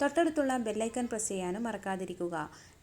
തൊട്ടടുത്തുള്ള bell icon press ചെയ്യാനും മറക്കാതിരിക്കുക.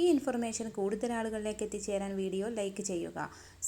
ഈ ഇൻഫർമേഷൻ കൂടുതൽ ആളുകളിലേക്ക് എത്തിച്ചേരാൻ വീഡിയോ ലൈക്ക് ചെയ്യുക.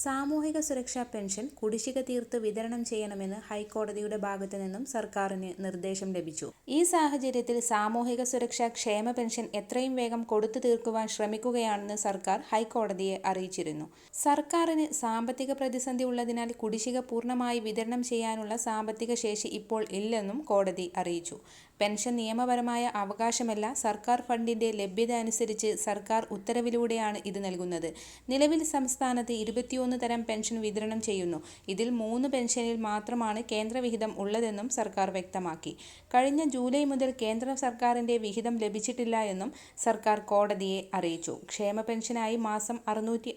സാമൂഹിക സുരക്ഷാ പെൻഷൻ കുടിശ്ശിക തീർത്ത് വിതരണം ചെയ്യണമെന്ന് ഹൈക്കോടതിയുടെ ഭാഗത്തു നിന്നും സർക്കാരിന് നിർദ്ദേശം ലഭിച്ചു. ഈ സാഹചര്യത്തിൽ സാമൂഹിക സുരക്ഷാ ക്ഷേമ പെൻഷൻ എത്രയും വേഗം കൊടുത്തു തീർക്കുവാൻ ശ്രമിക്കുകയാണെന്ന് സർക്കാർ ഹൈക്കോടതിയെ അറിയിച്ചിരുന്നു. സർക്കാരിന് സാമ്പത്തിക പ്രതിസന്ധി ഉള്ളതിനാൽ കുടിശ്ശിക പൂർണമായി വിതരണം ചെയ്യാനുള്ള സാമ്പത്തിക ശേഷി ഇപ്പോൾ ഇല്ലെന്നും കോടതി അറിയിച്ചു. പെൻഷൻ നിയമപരമായ അവകാശമല്ല. സർക്കാർ ഫണ്ടിന്റെ ലഭ്യത അനുസരിച്ച് സർക്കാർ ഉത്തരവിലൂടെയാണ് ഇത് നൽകുന്നത്. നിലവിൽ സംസ്ഥാനത്ത് ഇരുപത്തിയൊന്ന് തരം പെൻഷൻ വിതരണം ചെയ്യുന്നു. ഇതിൽ മൂന്ന് പെൻഷനിൽ മാത്രമാണ് കേന്ദ്രവിഹിതം ഉള്ളതെന്നും സർക്കാർ വ്യക്തമാക്കി. കഴിഞ്ഞ ജൂലൈ മുതൽ കേന്ദ്ര സർക്കാരിന്റെ വിഹിതം ലഭിച്ചിട്ടില്ല എന്നും സർക്കാർ കോടതിയെ അറിയിച്ചു. ക്ഷേമ പെൻഷനായി മാസം അറുന്നൂറ്റി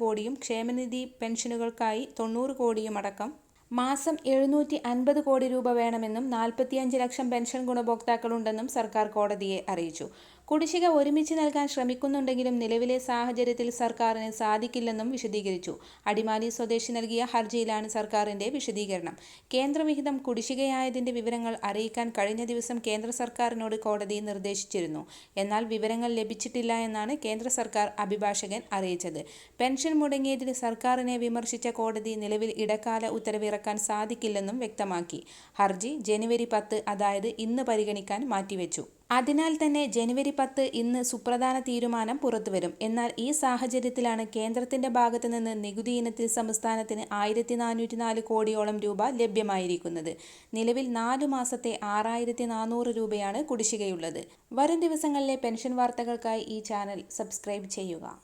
കോടിയും ക്ഷേമനിധി പെൻഷനുകൾക്കായി തൊണ്ണൂറ് കോടിയും അടക്കം മാസം എഴുന്നൂറ്റി അൻപത് കോടി രൂപ വേണമെന്നും നാൽപ്പത്തിയഞ്ച് ലക്ഷം പെൻഷൻ ഗുണഭോക്താക്കളുണ്ടെന്നും സർക്കാർ കോടതിയെ അറിയിച്ചു. കുടിശ്ശിക ഒരുമിച്ച് നൽകാൻ ശ്രമിക്കുന്നുണ്ടെങ്കിലും നിലവിലെ സാഹചര്യത്തിൽ സർക്കാരിന് സാധിക്കില്ലെന്നും വിശദീകരിച്ചു. അടിമാലി സ്വദേശി നൽകിയ ഹർജിയിലാണ് സർക്കാരിന്റെ വിശദീകരണം. കേന്ദ്രവിഹിതം കുടിശ്ശികയായതിന്റെ വിവരങ്ങൾ അറിയിക്കാൻ കഴിഞ്ഞ ദിവസം കേന്ദ്ര സർക്കാരിനോട് കോടതി നിർദ്ദേശിച്ചിരുന്നു. എന്നാൽ വിവരങ്ങൾ ലഭിച്ചിട്ടില്ല എന്നാണ് കേന്ദ്ര സർക്കാർ അഭിഭാഷകൻ അറിയിച്ചത്. പെൻഷൻ മുടങ്ങിയതിൽ സർക്കാരിനെ വിമർശിച്ച കോടതി നിലവിൽ ഇടക്കാല ഉത്തരവിറക്കാൻ സാധിക്കില്ലെന്നും വ്യക്തമാക്കി. ഹർജി ജനുവരി പത്ത് അതായത് ഇന്ന് പരിഗണിക്കാൻ മാറ്റിവെച്ചു. അതിനാൽ തന്നെ ജനുവരി പത്ത് ഇന്ന് സുപ്രധാന തീരുമാനം പുറത്തുവരും. എന്നാൽ ഈ സാഹചര്യത്തിലാണ് കേന്ദ്രത്തിന്റെ ഭാഗത്തു നിന്ന് നികുതി ഇനത്തിൽ സംസ്ഥാനത്തിന് ആയിരത്തി നാനൂറ്റി നാല് കോടിയോളം രൂപ ലഭ്യമായിരിക്കുന്നത്. നിലവിൽ നാലു മാസത്തെ ആറായിരത്തി നാനൂറ് രൂപയാണ് കുടിശ്ശികയുള്ളത്. വരും ദിവസങ്ങളിലെ പെൻഷൻ വാർത്തകൾക്കായി ഈ ചാനൽ സബ്സ്ക്രൈബ് ചെയ്യുക.